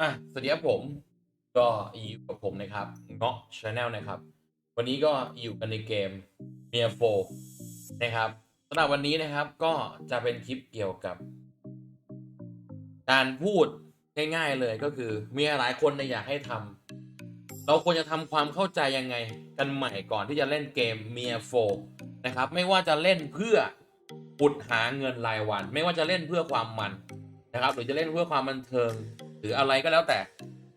อะสวัสดีครับผมก็อยู่กับผมนะครับเงาะชาแนลนะครับ วันนี้ก็อยู่กันในเกมเมียโฟนะครับสำหรับวันนี้นะครับก็จะเป็นคลิปเกี่ยวกับ การพูดง่ายๆเลยก็คือมีหลายคนเนี่ยอยากให้ทำเราควรจะทำความเข้าใจยังไงกันใหม่ก่อนที่จะเล่นเกมเมียโฟนะครับ ไม่ว่าจะเล่นเพื่อปุดหาเงินรายวัน ไม่ว่าจะเล่นเพื่อความมันนะครับ หรือจะเล่นเพื่อความบันเทิง หรืออะไรก็แล้วแต่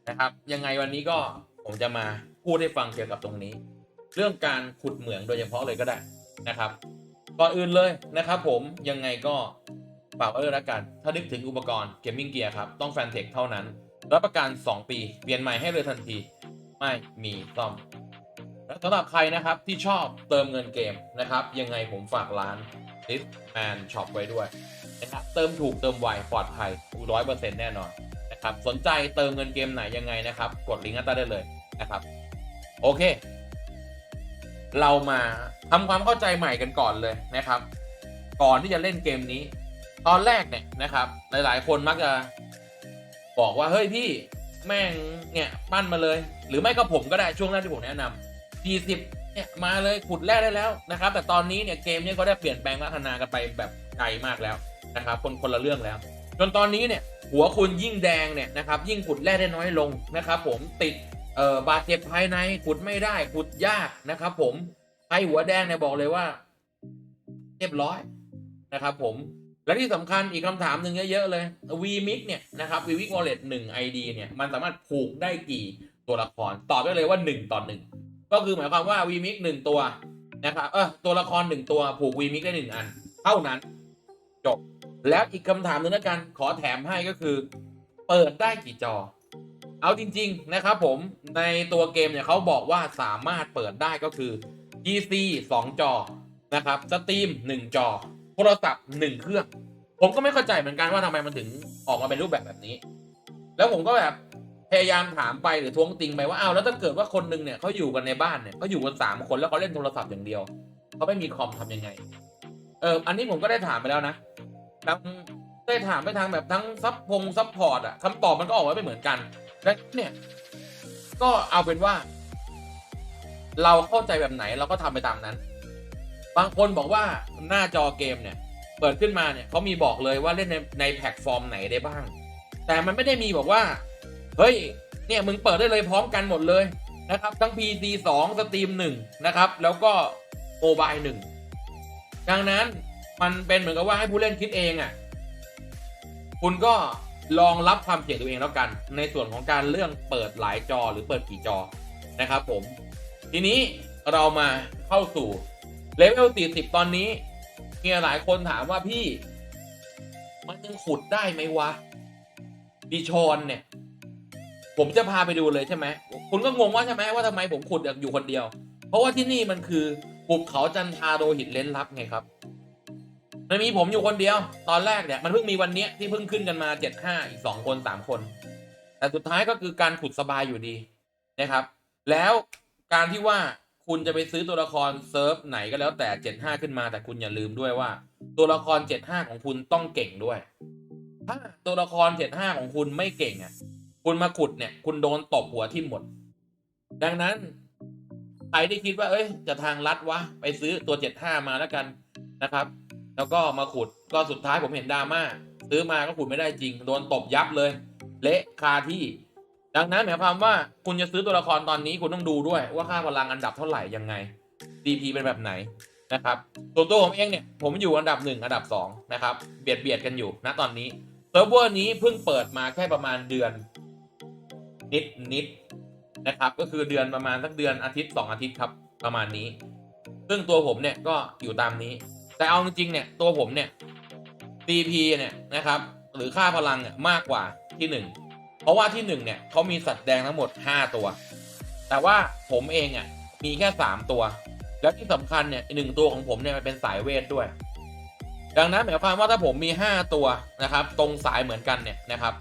นะครับ ยังไงวันนี้ก็ผมจะมาพูดให้ฟังเกี่ยวกับตรงนี้ เรื่องการขุดเหมืองโดยเฉพาะเลยก็ได้นะครับก่อนอื่นเลยนะครับผมยังไงก็ฝากไว้ด้วยละกัน ถ้านึกถึงอุปกรณ์เกมมิ่งเกียร์ครับ ต้องแฟนเทคเท่านั้น รับประกัน 2 ปี เปลี่ยนใหม่ให้เลยทันที ไม่มีซ่อมและสำหรับใครนะครับที่ชอบเติมเงินเกมนะครับ ยังไงผมฝากร้าน t i s Man Shop ไว้ด้วยนะครับเติมถูกเติมไวปลอดภัยร้อยเปอร์เซ็นต์แน่นอน นะครับ สนใจเติมเงินเกมไหนยังไงนะครับ กดลิงก์ใต้ได้เลยนะครับ โอเค เรามาทำความเข้าใจใหม่กันก่อนเลยนะครับ ก่อนที่จะเล่นเกมนี้ ตอนแรกเนี่ยนะครับ หลายๆ คนมักจะบอกว่าเฮ้ยพี่แม่งเนี่ยปั้นมาเลย หรือไม่ก็ผมก็ได้ช่วงแรกที่ผมแนะนำ40เนี่ยมาเลยขุดแร่ได้แล้วนะครับ แต่ตอนนี้เนี่ยเกมเนี่ยเขาได้เปลี่ยนแปลงพัฒนากันไปแบบไกลมากแล้วนะครับ คนคนละเรื่องแล้ว จนตอนนี้เนี่ยหัวคุณยิ่งแดงเนี่ยนะครับยิ่งขุดแร่ได้น้อยลงนะครับผมติดเอ่อบาดเจ็บภายในขุดไม่ได้ขุดยากนะครับ ผมใครหัวแดงเนี่ยบอกเลยว่า เรียบร้อยนะครับ ผมและที่สำคัญอีกคำถามหนึ่งเยอะๆเลย VMix เนี่ยนะครับ VMix Wallet 1 ID เนี่ยมันสามารถผูกได้กี่ตัวละครตอบได้เลยว่า 1 ต่อ 1 ก็คือหมายความว่า VMix 1 ตัวนะครับเออตัวละคร 1 ตัวผูก VMix ได้ 1 อัน เท่านั้นจบ แล้วอีกคำถามหนึงแล้วกันขอแถมให้ก็คือ เปิดได้กี่จอ เอาจริง ๆ นะครับผมในตัวเกมเนี่ยเขาบอกว่าสามารถเปิดได้ก็คือ PC 2 จอนะครับสตรีม1 จอ โทรศัพท์ 1 เครื่อง ผมก็ไม่เข้าใจเหมือนกันว่าทำไมมันถึงออกมาเป็นรูปแบบแบบนี้ แล้วผมก็แบบพยายามถามไปหรือท้วงติงไปว่าอ้าวแล้วถ้าเกิดว่าคนหนึงเนี่ยเขาอยู่กันในบ้านเนี่ยเขาอยู่กันสามคนแล้วเขาเล่นโทรศัพท์อย่างเดียวเขาไม่มีคอมทำยังไง เอออันนี้ผมก็ได้ถามไปแล้วนะ ทั้งได้ถามไปทางแบบทั้งซับพงซับพอร์ตอะคำตอบมันก็ออกมาไม่เหมือนกันและเนี่ย ก็เอาเป็นว่า เราเข้าใจแบบไหนเราก็ทำไปตามนั้น บางคนบอกว่าหน้าจอเกมเนี่ย เปิดขึ้นมาเนี่ยเขามีบอกเลยว่าเล่นในในแพลตฟอร์มไหนได้บ้าง แต่มันไม่ได้มีบอกว่า เฮ้ย เนี่ยมึงเปิดได้เลยพร้อมกันหมดเลยนะครับ ทั้ง PC 2 Steam 1 นะครับ แล้วก็โมบาย1ดังนั้น มันเป็นเหมือนกับว่าให้ผู้เล่นคิดเองอะ่ะคุณก็ลองรับความเสี่ยงตัวเองแล้วกัน ในส่วนของการเรื่องเปิดหลายจอหรือเปิดกี่จอนะครับผม ทีนี้เรามาเข้าสู่เลเวล40 ตอนนี้เมีหลายคนถามว่าพี่ มันยังขุดได้ไหมวะดิชอนเนี่ย ผมจะพาไปดูเลยใช่ไหม คุณก็งงว่าใช่ไหมว่าทำไมผมขุดอยู่คนเดียว เพราะว่าที่นี่มันคือภูเขาจันทาโดหิตเลนลับไงครับ มันมีผมอยู่คนเดียว ตอนแรกเนี่ยมันเพิ่งมีวันเนี้ยที่เพิ่งขึ้นกันมาเจ็ดห้าอีกสองคนสามคน แต่สุดท้ายก็คือการขุดสบายอยู่ดีนะครับ แล้วการที่ว่าคุณจะไปซื้อตัวละครเซิร์ฟไหนก็แล้วแต่เจ็ดห้าขึ้นมา แต่คุณอย่าลืมด้วยว่า ตัวละครเจ็ดห้าของคุณต้องเก่งด้วย ถ้าตัวละครเจ็ดห้าของคุณไม่เก่งอะ คุณมาขุดเนี่ย คุณโดนตบหัวทิ่มหมด ดังนั้นใครที่คิดว่า เอ้ย จะทางลัดวะ ไปซื้อตัวเจ็ดห้ามาแล้วกันนะครับ แล้วก็มาขุดก็สุดท้ายผมเห็นดราม่าซื้อมาก็ขุดไม่ได้จริง โดนตบยับเลย เละคาที่ ดังนั้นหมายความว่าคุณจะซื้อตัวละครตอนนี้คุณต้องดูด้วยว่าค่าพลังอันดับเท่าไหร่ยังไง DP เป็นแบบไหนนะครับส่วนตัวผมเองเนี่ยผมอยู่อันดับหนึ่งอันดับสองนะครับเบียดเบียดกันอยู่ณตอนนี้เซิร์ฟเวอร์นี้เพิ่งเปิดมาแค่ประมาณเดือน นิดนิดนะครับก็คือเดือนประมาณสักเดือนอาทิตย์สองอาทิตย์ครับประมาณนี้ ซึ่งตัวผมเนี่ยก็อยู่ตามนี้ แต่เอาจริงๆเนี่ยตัวผมเนี่ย CP เนี่ยนะครับ หรือค่าพลังเนี่ยมากกว่าที่หนึ่งเพราะว่าที่หนึ่งเนี่ยเขามีสัตว์แดงทั้งหมด 5 ตัว แต่ว่าผมเองอะมีแค่ 3 ตัว แล้วที่สำคัญเนี่ยหนึ่งตัวของผมเนี่ยมันเป็นสายเวทด้วย ดังนั้นหมายความว่าถ้าผมมี 5 ตัวนะครับ ตรงสายเหมือนกันเนี่ยนะครับ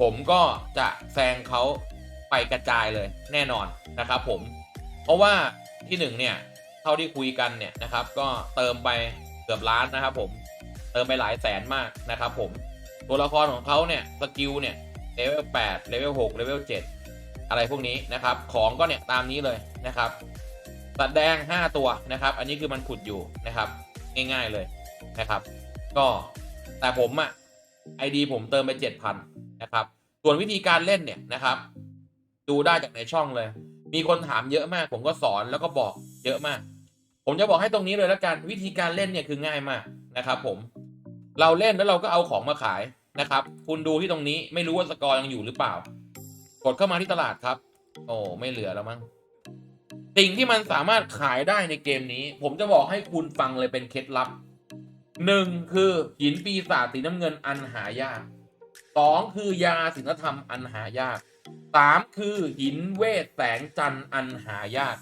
ผมก็จะแซงเขาไปกระจายเลยแน่นอนนะครับ ผม เพราะว่าที่หนึ่งเนี่ยเท่าที่คุยกันเนี่ยนะครับ ก็เติมไป เกือบล้านนะครับผมเติมไปหลายแสนมากนะครับผมตัวละครของเขาเนี่ยสกิลเนี่ยเลเวลแปดเลเวลหกเลเวลเจ็ดอะไรพวกนี้นะครับของก็เนี่ยตามนี้เลยนะครับตัดแดง 5 ตัวนะครับ อันนี้คือมันขุดอยู่นะครับ ง่ายๆเลยนะครับ ก็แต่ผมอะไอดีผมเติมไป 7,000นะครับ ส่วนวิธีการเล่นเนี่ยนะครับ ดูได้จากในช่องเลย มีคนถามเยอะมาก ผมก็สอนแล้วก็บอกเยอะมาก ผมจะบอกให้ตรงนี้เลยแล้วกันวิธีการเล่นเนี่ยคือง่ายมากนะครับ ผม เราเล่นแล้วเราก็เอาของมาขายนะครับ คุณดูที่ตรงนี้ไม่รู้ว่าสกอร์ยังอยู่หรือเปล่า กดเข้ามาที่ตลาดครับ โอ้ไม่เหลือแล้วมั้งสิ่งที่มันสามารถขายได้ในเกมนี้ ผมจะบอกให้คุณฟังเลยเป็นเคล็ดลับหนึ่งคือหินปีศาจสีน้ำเงินอันหายากสองคือยาศิลธรรมอันหายากสามคือหินเวทแสงจันทร์อันหายาก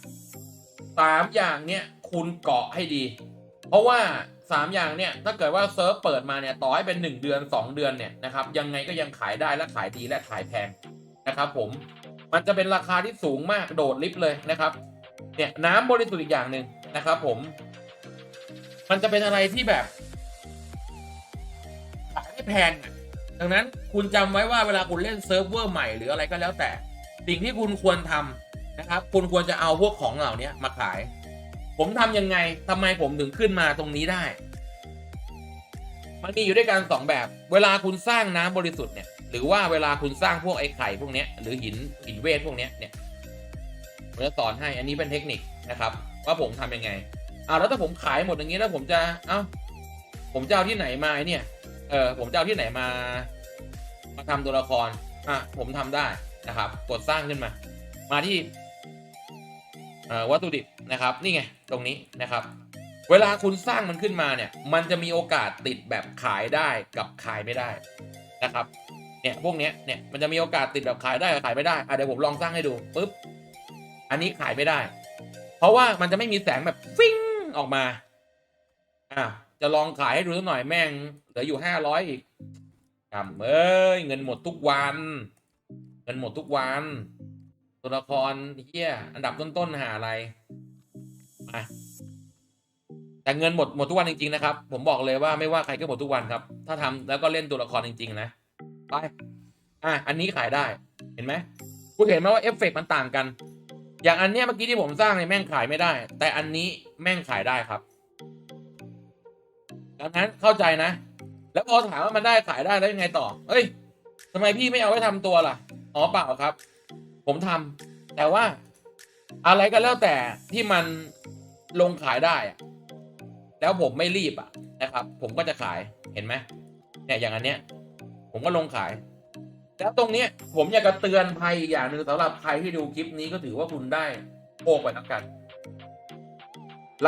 สามอย่างเนี้ย คุณเกาะให้ดี เพราะว่าสามอย่างเนี่ยถ้าเกิดว่าเซิร์ฟเปิดมาเนี่ยต่อให้เป็นหนึ่งเดือนสองเดือนเนี่ยนะครับยังไงก็ยังขายได้และขายดีและขายแพงนะครับผมมันจะเป็นราคาที่สูงมากโดดลิฟต์เลยนะครับเนี่ยน้ำบริสุทธิ์อีกอย่างหนึ่งนะครับผม มันจะเป็นอะไรที่แบบขายไม่แพงดังนั้นคุณจำไว้ว่าเวลาคุณเล่นเซิร์ฟเวอร์ใหม่หรืออะไรก็แล้วแต่ สิ่งที่คุณควรทำนะครับ คุณควรจะเอาพวกของเหล่านี้มาขาย ผมทำยังไงทำไมผมถึงขึ้นมาตรงนี้ได้ มันมีอยู่ด้วยกันสองแบบ เวลาคุณสร้างน้ำบริสุทธิ์เนี่ย หรือว่าเวลาคุณสร้างพวกไอ้ไข่พวกเนี้ยหรือหินหินเวทพวกเนี้ยเนี่ยผมจะสอนให้อันนี้เป็นเทคนิคนะครับ ว่าผมทำยังไงเอาแล้วถ้าผมขายหมดอย่างนี้แล้วผมจะเอ้าผมจะเอาที่ไหนมาไอ้เนี่ยเออผมจะเอาที่ไหนมา มาทำตัวละครอะผมทำได้นะครับ กดสร้างขึ้นมา มาที่ วัตถุดิบนะครับนี่ไงตรงนี้นะครับ เวลาคุณสร้างมันขึ้นมาเนี่ยมันจะมีโอกาสติดแบบขายได้กับขายไม่ได้นะครับเนี่ยพวกเนี้ยเนี่ยมันจะมีโอกาสติดแบบขายได้กับขายไม่ได้อะเดี๋ยวผมลองสร้างให้ดูปึ๊บอันนี้ขายไม่ได้ เพราะว่ามันจะไม่มีแสงแบบฟิ้งออกมาอะจะลองขายให้ดูสักหน่อยแม่งเหลืออยู่ห้าร้อยอีกกำเอ้ยเงินหมดทุกวัน เงินหมดทุกวัน ตัวละครเฮียอันดับต้นๆหาอะไรมาแต่เงินหมดหมดทุกวันจริง ๆ นะครับ ผมบอกเลยว่าไม่ว่าใครก็หมดทุกวันครับ ถ้าทำแล้วก็เล่นตัวละครจริง ๆ นะไปอะอันนี้ขายได้เห็นไหมคุณเห็นไหมว่าเอฟเฟกต์มันต่างกัน อย่างอันเนี้ยเมื่อกี้ที่ผมสร้างเนี่ยแม่งขายไม่ได้ แต่อันนี้แม่งขายได้ครับดังนั้นเข้าใจนะ แล้วพอถามว่ามันได้ขายได้แล้วยังไงต่อเอ้ยทำไมพี่ไม่เอาไว้ทำตัวล่ะอ๋อเปล่าครับ ผมทำแต่ว่าอะไรก็แล้วแต่ที่มันลงขายได้แล้วผมไม่รีบอะนะครับ ผมก็จะขายเห็นไหมเนี่ยอย่างอันเนี้ย ผมก็ลงขาย แล้วตรงเนี้ย ผมอยากจะเตือนภัยอีกอย่างหนึ่งสำหรับใครที่ดูคลิปนี้ก็ถือว่าคุณได้โอกไปแล้วกัน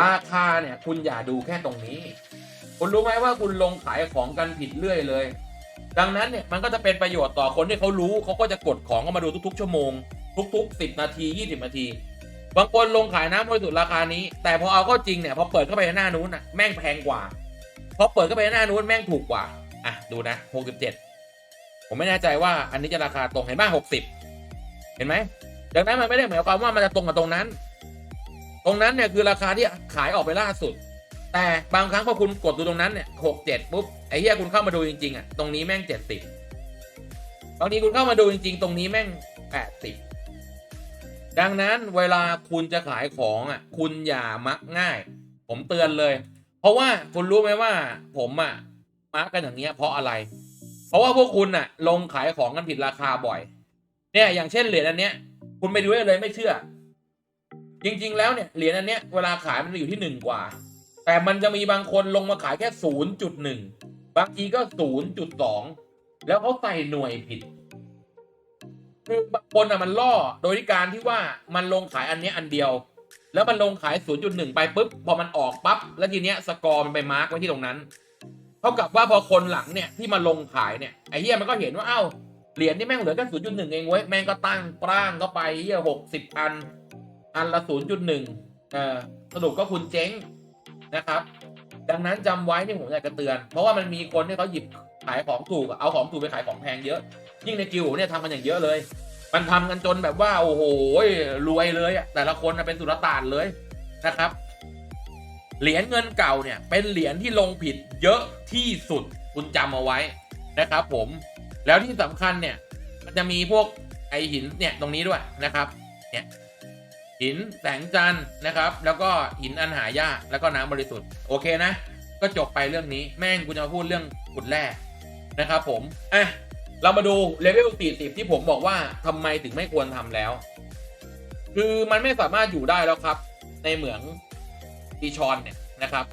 ราคาเนี่ย คุณอย่าดูแค่ตรงนี้ คุณรู้ไหมว่าคุณลงขายของกันผิดเรื่อยเลย ดังนั้นเนี่ยมันก็จะเป็นประโยชน์ต่อคนที่เขารู้เขาก็จะกดของเข้ามาดูทุก ๆ ชั่วโมง ทุก ๆ 10 นาที 20 นาที บางคนลงขายน้ำบริสุทธิ์ราคานี้ แต่พอเอาเข้าจริงเนี่ยพอเปิดเข้าไปหน้านู้นน่ะแม่งแพงกว่าพอเปิดเข้าไปหน้านู้นแม่งถูกกว่า อะดูนะ 67 ผมไม่แน่ใจว่าอันนี้จะราคาตรงเห็นไหมหกสิบเห็นไหมดังนั้นมันไม่ได้หมายความว่ามันจะตรงกับตรงนั้น ตรงนั้นเนี่ยคือราคาที่ขายออกไปล่าสุด แต่บางครั้งพอคุณกดดูตรงนั้นเนี่ยหกเจ็ดปุ๊บ อ้เหี้ยคุณเข้ามาดูจริงๆอะตรงนี้แม่งเจ็ดสิบบางทีคุณเข้ามาดูจริง ๆ ตรงนี้แม่งแปดสิบดังนั้นเวลาคุณจะขายของอะ คุณอย่ามักง่าย ผมเตือนเลย เพราะว่าคุณรู้ไหมว่า ผมอะมักกันอย่างเงี้ยเพราะอะไร เพราะว่าพวกคุณน่ะ ลงขายของกันผิดราคาบ่อย เนี่ยอย่างเช่นเหรียญอันเนี้ย คุณไปดูได้เลยไม่เชื่อ จริง ๆ แล้วเนี่ยเหรียญอันเนี้ยเวลาขายมันอยู่ที่หนึ่งกว่า แต่มันจะมีบางคนลงมาขายแค่ศูนย์จุดหนึ่ง บางทีก็ศูนย์จุดสองแล้วเขาใส่หน่วยผิด คือบางคนอะมันล่อโดยการที่ว่ามันลงขายอันนี้อันเดียว แล้วมันลงขาย 0.1 ไปปุ๊บพอมันออกปั๊บแล้วทีเนี้ยสกอร์มันไปมาร์กไว้ที่ตรงนั้นเท่ากับว่าพอคนหลังเนี่ยที่มาลงขายเนี่ยไอ้เหี้ยมันก็เห็นว่าเอ้าเหรียญนี่แม่งเหลือแค่ศูนย์จุดหนึ่งเองเว้ยแม่งก็ตั้งปร่างเข้าไปเหี้ยหกสิบอันอันละศูนย์จุดหนึ่งเออสรุปก็คุณเจ๊งนะครับ ดังนั้นจำไว้ที่ผมอยากจะเตือน เพราะว่ามันมีคนที่เขาหยิบขายของถูกเอาของถูกไปขายของแพงเยอะ ยิ่งในกิวเนี่ยทำกันอย่างเยอะเลย มันทำกันจนแบบว่าโอ้โหรวยเลยแต่ละคนเป็นสุลต่านเลยนะครับ เหรียญเงินเก่าเนี่ยเป็นเหรียญที่ลงผิดเยอะที่สุดคุณจำเอาไว้นะครับ ผมแล้วที่สำคัญเนี่ยมันจะมีพวกไอหินเนี่ยตรงนี้ด้วยนะครับเนี่ย หินแสงจันทร์นะครับ แล้วก็หินอันหายากแล้วก็น้ำบริสุทธิ์โอเคนะ ก็จบไปเรื่องนี้แม่งกูจะมาพูดเรื่องขุดแร่นะครับผมอะเรามาดูเลเวล40 ที่ผมบอกว่าทำไมถึงไม่ควรทำแล้ว คือมันไม่สามารถอยู่ได้แล้วครับ ในเหมืองดีชอนเนี่ยนะครับ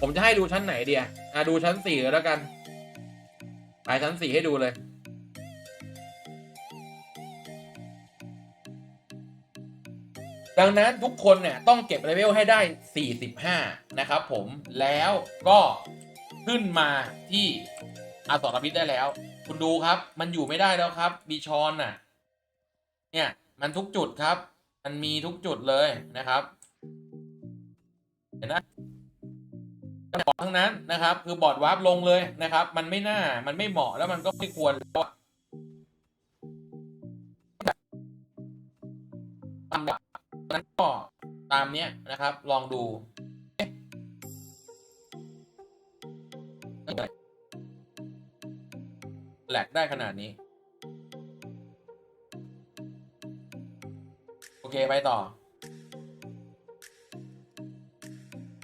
ผมจะให้ดูชั้นไหนเดียอะดูชั้นสี่แล้วกันถ่ายชั้นสี่ให้ดูเลย ดังนั้นทุกคนเนี่ยต้องเก็บเลเวลให้ได้ 45 นะครับผมแล้วก็ขึ้นมาที่อาสรพิษได้แล้ว คุณดูครับ มันอยู่ไม่ได้แล้วครับบีชอนน่ะ เนี่ยมันทุกจุดครับ มันมีทุกจุดเลยนะครับ เห็นนะบอร์ดทั้งนั้นนะครับ คือบอร์ดวาร์ปลงเลยนะครับ มันไม่น่ามันไม่เหมาะแล้วมันก็ไม่ควรแล้วอะตามแบบ นั้นก็ตามเนี้ยนะครับ ลองดูเอ๊ะแหลกได้ขนาดนี้ โอเค ไปต่อ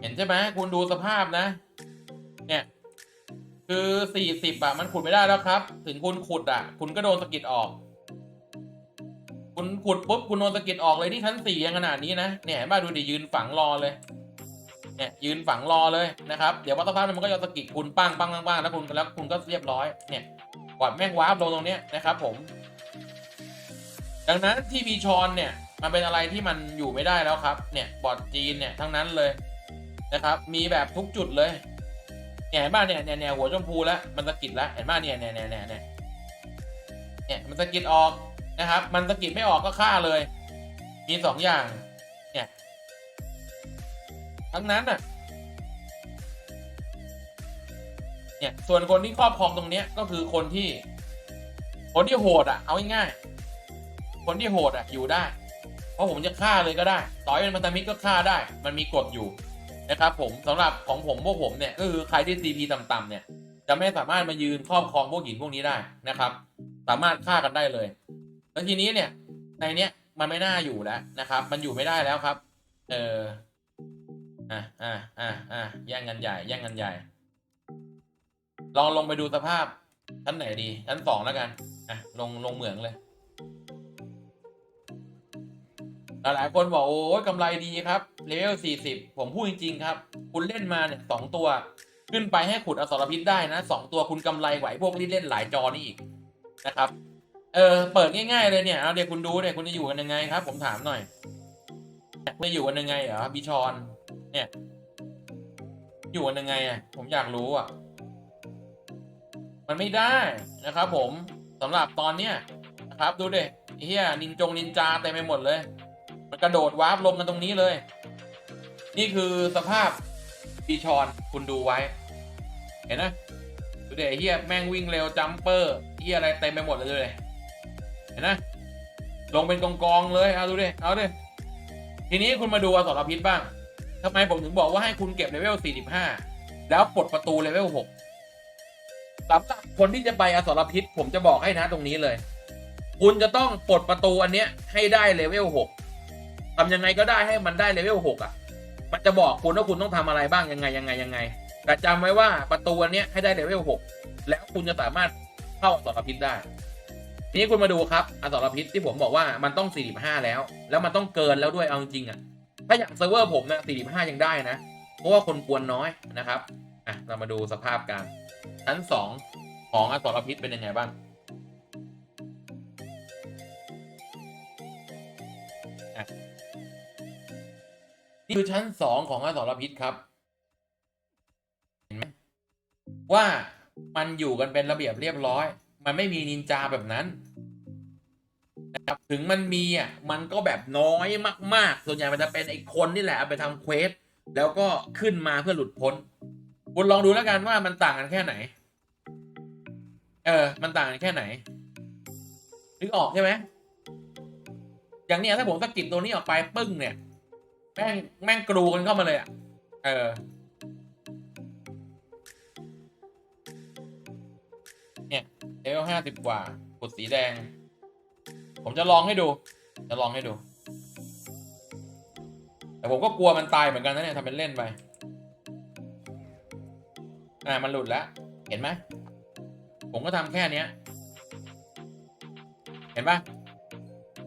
เห็นใช่ไหมคุณดูสภาพนะ เนี่ย คือสี่สิบอะมันขุดไม่ได้แล้วครับ ถึงคุณขุดอะคุณก็โดนสะกิดออก คุณขุดปุ๊บคุณโดนสะกิดออกเลยที่ชั้นสี่ยังขนาดนี้นะเนี่ยเห็นป่ะดูดิยืนฝังรอเลยเนี่ยยืนฝังรอเลยนะครับเดี๋ยววัตถุภาพมันก็จะสะกิดคุณปังปังปังปังแล้วคุณแล้วคุณก็เรียบร้อยเนี่ยกอดแม่งวาร์ปลงตรงเนี้ยนะครับผม ดังนั้นที่บีชอนเนี่ยมันเป็นอะไรที่มันอยู่ไม่ได้แล้วครับ เนี่ยบอดจีนเนี่ยทั้งนั้นเลยนะครับมีแบบทุกจุดเลยเนี่ยเห็นป่ะเนี่ยเนี่ยเนี่ยหัวชมพูแล้วมันสะกิดแล้วเห็นป่ะเนี่ยเนี่ยเนี่ยเนี่ยเนี่ยเนี่ยมันสะกิดออก นะครับ มันสะกิดไม่ออกก็ฆ่าเลย มีสองอย่าง เนี่ย ทั้งนั้นน่ะ เนี่ย ส่วนคนที่ครอบครองตรงเนี้ยก็คือคนที่ คนที่โหดอะ เอาง่ายๆคนที่โหดอะอยู่ได้ เพราะผมจะฆ่าเลยก็ได้ ต่อให้เป็นพันธมิตรก็ฆ่าได้ มันมีกฎอยู่นะครับผมสำหรับของผมพวกผมเนี่ยก็คือใครที่ CP ต่ำๆเนี่ย จะไม่สามารถมายืนครอบครองพวกหินพวกนี้ได้นะครับ สามารถฆ่ากันได้เลย แล้วทีนี้เนี่ย ในเนี้ยมันไม่น่าอยู่แล้วนะครับ มันอยู่ไม่ได้แล้วครับ เอออะอะอะอะแย่งกันใหญ่แย่งกันใหญ่ ลองลงไปดูสภาพชั้นไหนดีชั้นสองแล้วกันอะลงลงเหมืองเลยหลายๆคนบอกโอ้ยกำไรดีครับเลเวล40ผมพูดจริง ๆ ครับ คุณเล่นมาเนี่ยสองตัว ขึ้นไปให้ขุดอสรพิษได้นะสองตัวคุณกำไรไหวพวกที่เล่นหลายจอนี่อีกนะครับ เออเปิดง่ายๆเลยเนี่ยเอาเดี๋ยวคุณดูเนี่ยคุณจะอยู่กันยังไงครับ ผมถามหน่อยคุณจะอยู่กันยังไงเหรอบิชอนเนี่ย อยู่กันยังไงอะผมอยากรู้อะ มันไม่ได้นะครับ ผมสำหรับตอนเนี้ยนะครับ ดูดิเฮียนินจงนินจาเต็มไปหมดเลย มันกระโดดวาร์ปลงกันตรงนี้เลย นี่คือสภาพปีชอนคุณดูไว้ เห็นนะดูเดี๋ยวเฮียแม่งวิ่งเร็วจัมเปอร์เฮียอะไรเต็มไปหมดเลยเลย เห็นนะลงเป็นกองๆเลยเอาดูดิเอาดิทีนี้คุณมาดูอสรพิษบ้างทำไมผมถึงบอกว่าให้คุณเก็บเลเวล 45 แล้วปลดประตูเลเวล 6สำหรับคนที่จะไปอสรพิษ ผมจะบอกให้นะตรงนี้เลย คุณจะต้องปลดประตูอันเนี้ยให้ได้เลเวล 6ทำยังไงก็ได้ให้มันได้เลเวลหกอะ มันจะบอกคุณว่าคุณต้องทำอะไรบ้างยังไงยังไงยังไง แต่จำไว้ว่าประตูอันเนี้ยให้ได้เลเวลหกแล้วคุณจะสามารถเข้าอสรพิษได้ ทีนี้คุณมาดูครับอสรพิษที่ผมบอกว่ามันต้อง 45 แล้ว แล้วมันต้องเกินแล้วด้วยเอาจริงอะถ้าอย่างเซิร์ฟเวอร์ผมนะ45 ยังได้นะ เพราะว่าคนกวนน้อยนะครับอะเรามาดูสภาพการชั้น 2 ของอสรพิษเป็นยังไงบ้างนี่คือชั้นสองของอสรพิษครับเห็นไหมว่ามันอยู่กันเป็นระเบียบเรียบร้อย มันไม่มีนินจาแบบนั้นนะครับถึงมันมีอะมันก็แบบน้อยมากๆ ส่วนใหญ่มันจะเป็นไอ้คนนี่แหละเอาไปทำเควสแล้วก็ขึ้นมาเพื่อหลุดพ้น คุณลองดูแล้วกันว่ามันต่างกันแค่ไหน เออ มันต่างกันแค่ไหนนึกออกใช่ไหมอย่างเนี้ยถ้าผมสกิดตัวนี้ออกไปปึ้งเนี่ย แม่งแม่งกรูกันเข้ามาเลยอะ เออ เนี่ยเลเวลห้าสิบกว่ากดสีแดง ผมจะลองให้ดู จะลองให้ดู แต่ผมก็กลัวมันตายเหมือนกันนะเนี่ยทำเป็นเล่นไป อ่ามันหลุดแล้ว เห็นไหม ผมก็ทำแค่เนี้ย เห็นปะ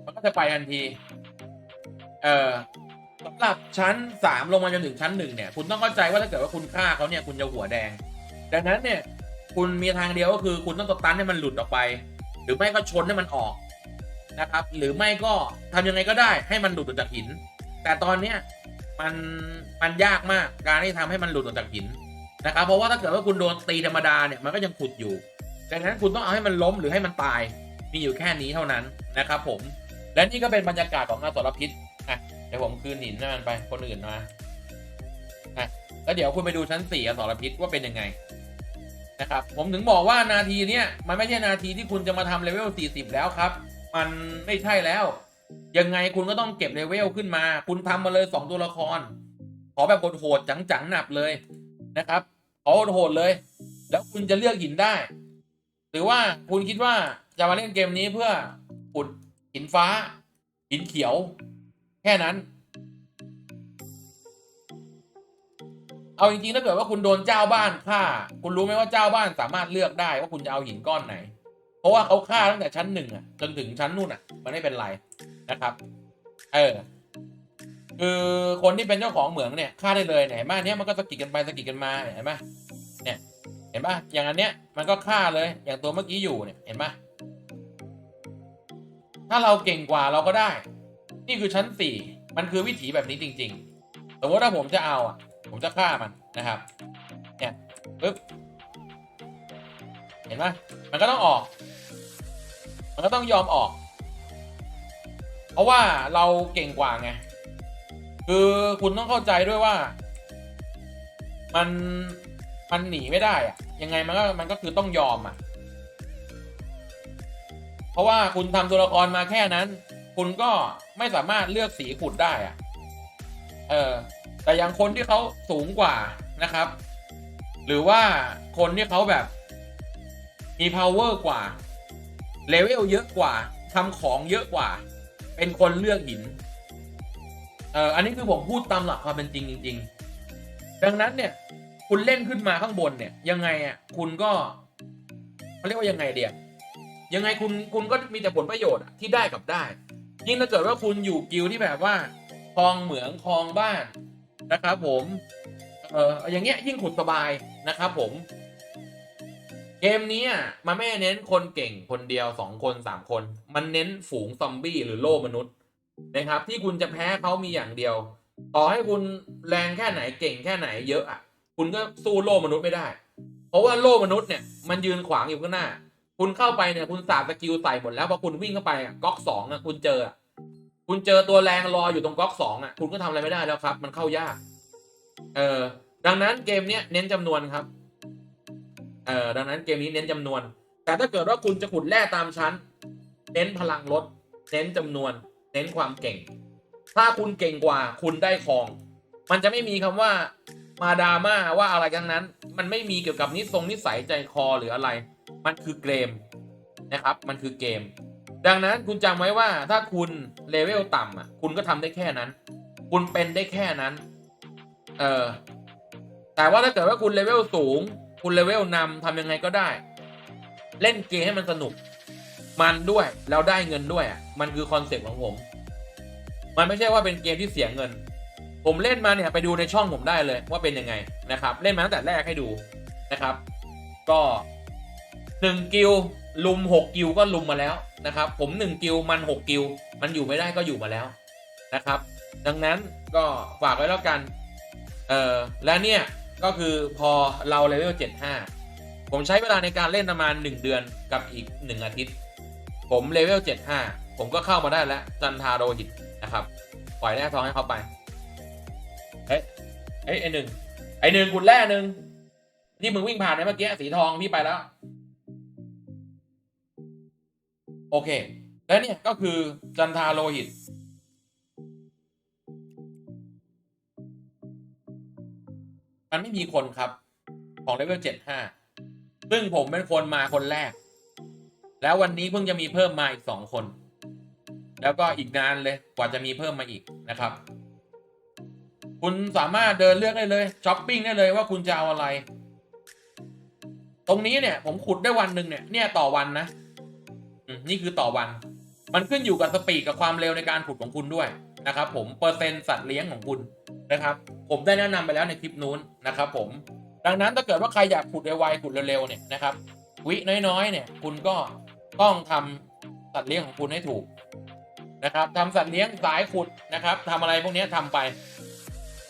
มันก็จะไปทันที เอ่อสำหรับชั้นสามลงมาจนถึงชั้นหนึ่งเนี่ย คุณต้องเข้าใจว่าถ้าเกิดว่าคุณฆ่าเขาเนี่ย คุณจะหัวแดง ดังนั้นเนี่ย คุณมีทางเดียวก็คือคุณต้องสตันให้มันหลุดออกไป หรือไม่ก็ชนให้มันออกนะครับ หรือไม่ก็ทำยังไงก็ได้ให้มันหลุดออกจากหิน แต่ตอนเนี้ยมันมันยากมากการที่ทำให้มันหลุดออกจากหินนะครับ เพราะว่าถ้าเกิดว่าคุณโดนตีธรรมดาเนี่ยมันก็ยังขุดอยู่ดังนั้นคุณต้องเอาให้มันล้มหรือให้มันตายมีอยู่แค่นี้เท่านั้นนะครับผม และนี่ก็เป็นบรรยากาศของอสรพิษอะเดี๋ยวผมคืนหินให้มันไปคนอื่นมาอะแล้วเดี๋ยวคุณไปดูชั้นสี่อสรพิษว่าเป็นยังไง นะครับผมถึงบอกว่านาทีเนี้ยมันไม่ใช่นาทีที่คุณจะมาทำเลเวล 40 แล้วครับ มันไม่ใช่แล้ว ยังไงคุณก็ต้องเก็บเลเวลขึ้นมา คุณทำมาเลย 2 ตัวละคร ขอแบบโหดๆจังๆหนับเลยนะครับขอโหดๆเลย แล้วคุณจะเลือกหินได้ หรือว่าคุณคิดว่าจะมาเล่นเกมนี้เพื่อขุดหินฟ้าหินเขียว แค่นั้น เอาจริงๆถ้าเกิดว่าคุณโดนเจ้าบ้านฆ่า คุณรู้ไหมว่าเจ้าบ้านสามารถเลือกได้ว่าคุณจะเอาหินก้อนไหน เพราะว่าเขาฆ่าตั้งแต่ชั้นหนึ่งอะจนถึงชั้นนู่นอะมันไม่เป็นไรนะครับ เออคือคนที่เป็นเจ้าของเหมืองเนี่ยฆ่าได้เลยเนี่ยเห็นไหมเนี้ยมันก็สะกิดกันไปสะกิดกันมาเห็นไหมเนี่ยเห็นปะอย่างอันเนี้ยมันก็ฆ่าเลยอย่างตัวเมื่อกี้อยู่เนี่ยเห็นปะถ้าเราเก่งกว่าเราก็ได้ นี่คือชั้นสี่มันคือวิถีแบบนี้จริงๆสมมติถ้าผมจะเอาอะ ผมจะฆ่ามันนะครับเนี่ยปึ๊บเห็นปะมันก็ต้องออก มันก็ต้องยอมออก เพราะว่าเราเก่งกว่าไงคือคุณต้องเข้าใจด้วยว่า มันมันหนีไม่ได้อะยังไงมันก็มันก็คือต้องยอมอะเพราะว่าคุณทำตัวละครมาแค่นั้น คุณก็ไม่สามารถเลือกสีขุดได้อะ เออ แต่อย่างคนที่เขาสูงกว่านะครับ หรือว่าคนที่เขาแบบมี power กว่าเลเวลเยอะกว่าทำของเยอะกว่า เป็นคนเลือกหิน เอ่อ อันนี้คือผมพูดตามหลักความเป็นจริงจริงๆ ดังนั้นเนี่ย คุณเล่นขึ้นมาข้างบนเนี่ย ยังไงอะ คุณก็เขาเรียกว่ายังไงเดียยังไงคุณคุณก็มีแต่ผลประโยชน์ที่ได้กับได้ ยิ่งถ้าเกิดว่าคุณอยู่กิลที่แบบว่าคลองเหมืองคลองบ้าน นะครับผมเอออย่างเงี้ยยิ่งขุดสบายนะครับผม เกมนี้อะมันไม่เน้นคนเก่งคนเดียวสองคนสามคน มันเน้นฝูงซอมบี้หรือโล่มนุษย์นะครับ ที่คุณจะแพ้เขามีอย่างเดียว ต่อให้คุณแรงแค่ไหนเก่งแค่ไหนเยอะอะคุณก็สู้โล่มนุษย์ไม่ได้ เพราะว่าโล่มนุษย์เนี่ยมันยืนขวางอยู่ข้างหน้า คุณเข้าไปเนี่ยคุณสาดสกิลใส่หมดแล้วพอคุณวิ่งเข้าไปอะก๊อกสองอะคุณเจออะ คุณเจอตัวแรงรออยู่ตรงก๊อกสองอะ คุณก็ทำอะไรไม่ได้แล้วครับ มันเข้ายาก เออ ดังนั้นเกมเนี้ยเน้นจำนวนครับ เออดังนั้นเกมนี้เน้นจำนวน แต่ถ้าเกิดว่าคุณจะขุดแร่ตามชั้น เน้นพลังลด เน้นจำนวน เน้นความเก่ง ถ้าคุณเก่งกว่าคุณได้ของ มันจะไม่มีคำว่ามาดราม่าว่าอะไรทั้งนั้น มันไม่มีเกี่ยวกับนิสงนิสัยใจคอหรืออะไร มันคือเกมนะครับ มันคือเกม ดังนั้นคุณจำไว้ว่าถ้าคุณเลเวลต่ำอะ คุณก็ทำได้แค่นั้น คุณเป็นได้แค่นั้น เออแต่ว่าถ้าเกิดว่าคุณเลเวลสูง คุณเลเวลนำทำยังไงก็ได้ เล่นเกมให้มันสนุก มันด้วยแล้วได้เงินด้วยอะมันคือคอนเซ็ปต์ของผม มันไม่ใช่ว่าเป็นเกมที่เสียเงิน ผมเล่นมาเนี่ยไปดูในช่องผมได้เลยว่าเป็นยังไงนะครับ เล่นมาตั้งแต่แรกให้ดูนะครับ ก็หนึ่งกิลลุมหกกิลก็ลุมมาแล้ว นะครับ ผมหนึ่งกิลมันหกกิลมันอยู่ไม่ได้ก็อยู่มาแล้วนะครับ ดังนั้นก็ฝากไว้แล้วกัน เออและเนี่ยก็คือพอเราเลเวล75 ผมใช้เวลาในการเล่นประมาณ 1 เดือนกับอีก 1 อาทิตย์ ผมเลเวล75 ผมก็เข้ามาได้แล้ว จันทาโรหิตนะครับ ปล่อยแร่ทองให้เขาไป เฮ้ยเฮ้ยไอหนึ่งไอ้หนึ่งกุดแร่หนึ่งที่มึงวิ่งผ่านไปเมื่อกี้สีทองพี่ไปแล้ว โอเค และเนี่ยก็คือจันทาโลหิต มันไม่มีคนครับ ของเลเวลเจ็ดห้าซึ่งผมเป็นคนมาคนแรก แล้ววันนี้เพิ่งจะมีเพิ่มมาอีกสองคน แล้วก็อีกนานเลยกว่าจะมีเพิ่มมาอีกนะครับ คุณสามารถเดินเลือกได้เลยช้อปปิ้งได้เลยว่าคุณจะเอาอะไร ตรงนี้เนี่ยผมขุดได้วันหนึ่งเนี่ยเนี่ยต่อวันนะ นี่คือต่อวัน มันขึ้นอยู่กับสปีดกับความเร็วในการขุดของคุณด้วยนะครับผมเปอร์เซ็นต์สัตว์เลี้ยงของคุณนะครับ ผมได้แนะนำไปแล้วในคลิปนู้นนะครับผมดังนั้นถ้าเกิดว่าใครอยากขุดไวๆขุดเร็วๆเนี่ยนะครับ วิน้อยๆเนี่ยคุณก็ต้องทำสัตว์เลี้ยงของคุณให้ถูกนะครับทำสัตว์เลี้ยงสายขุดนะครับทำอะไรพวกนี้ยทำไป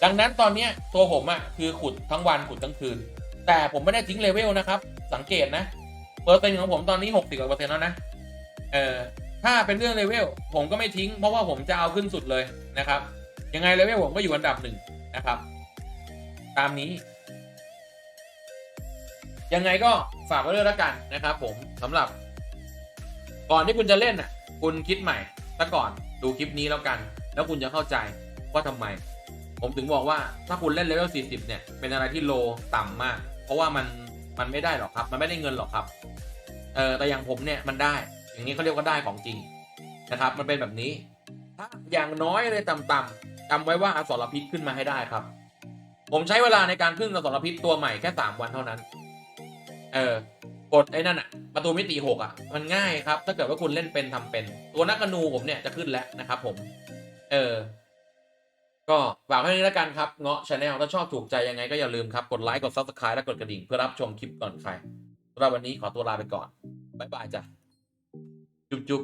ดังนั้นตอนเนี้ตัวผมอะคือขุดทั้งวันขุดทั้งคืน แต่ผมไม่ได้ทิ้งเลเวลนะครับ สังเกตนะเปอร์เซ็นต์ของผมตอนนี้หกสิบกว่าเปอร์เซ็นต์แล้วนะ เออถ้าเป็นเรื่องเลเวลผมก็ไม่ทิ้ง เพราะว่าผมจะเอาขึ้นสุดเลยนะครับ ยังไงเลเวลผมก็อยู่อันดับหนึ่งนะครับ ตามนี้ ยังไงก็ฝากไว้ด้วยแล้วกันนะครับ ผมสำหรับ ก่อนที่คุณจะเล่นอะ คุณคิดใหม่ซะก่อนดูคลิปนี้แล้วกัน แล้วคุณจะเข้าใจว่าทำไม ผมถึงบอกว่าถ้าคุณเล่นเลเวล40 เนี่ย เป็นอะไรที่โลต่ำมาก เพราะว่ามันมันไม่ได้หรอกครับ มันไม่ได้เงินหรอกครับเออแต่อย่างผมเนี่ยมันได้ อย่างนี้เขาเรียกว่าได้ของจริงนะครับ มันเป็นแบบนี้ ถ้าอย่างน้อยเลยต่ำๆจำไว้ว่าอสรพิษขึ้นมาให้ได้ครับ ผมใช้เวลาในการขึ้นอสรพิษตัวใหม่แค่สามวันเท่านั้น เออกดไอ้นั่นอะประตูมิติหกอะมันง่ายครับ ถ้าเกิดว่าคุณเล่นเป็นทำเป็น ตัวนักกนูผมเนี่ยจะขึ้นแล้วนะครับผม เออ ก็ฝากไว้นี้แล้วกันครับเงาะชาแนลถ้าชอบถูกใจยังไงก็อย่าลืมครับ กดไลค์กด subscribe และกดกระดิ่งเพื่อรับชมคลิปก่อนใครสำหรับวันนี้ขอตัวลาไปก่อนบ๊ายบายจ้ะ จุ๊บจุ๊บ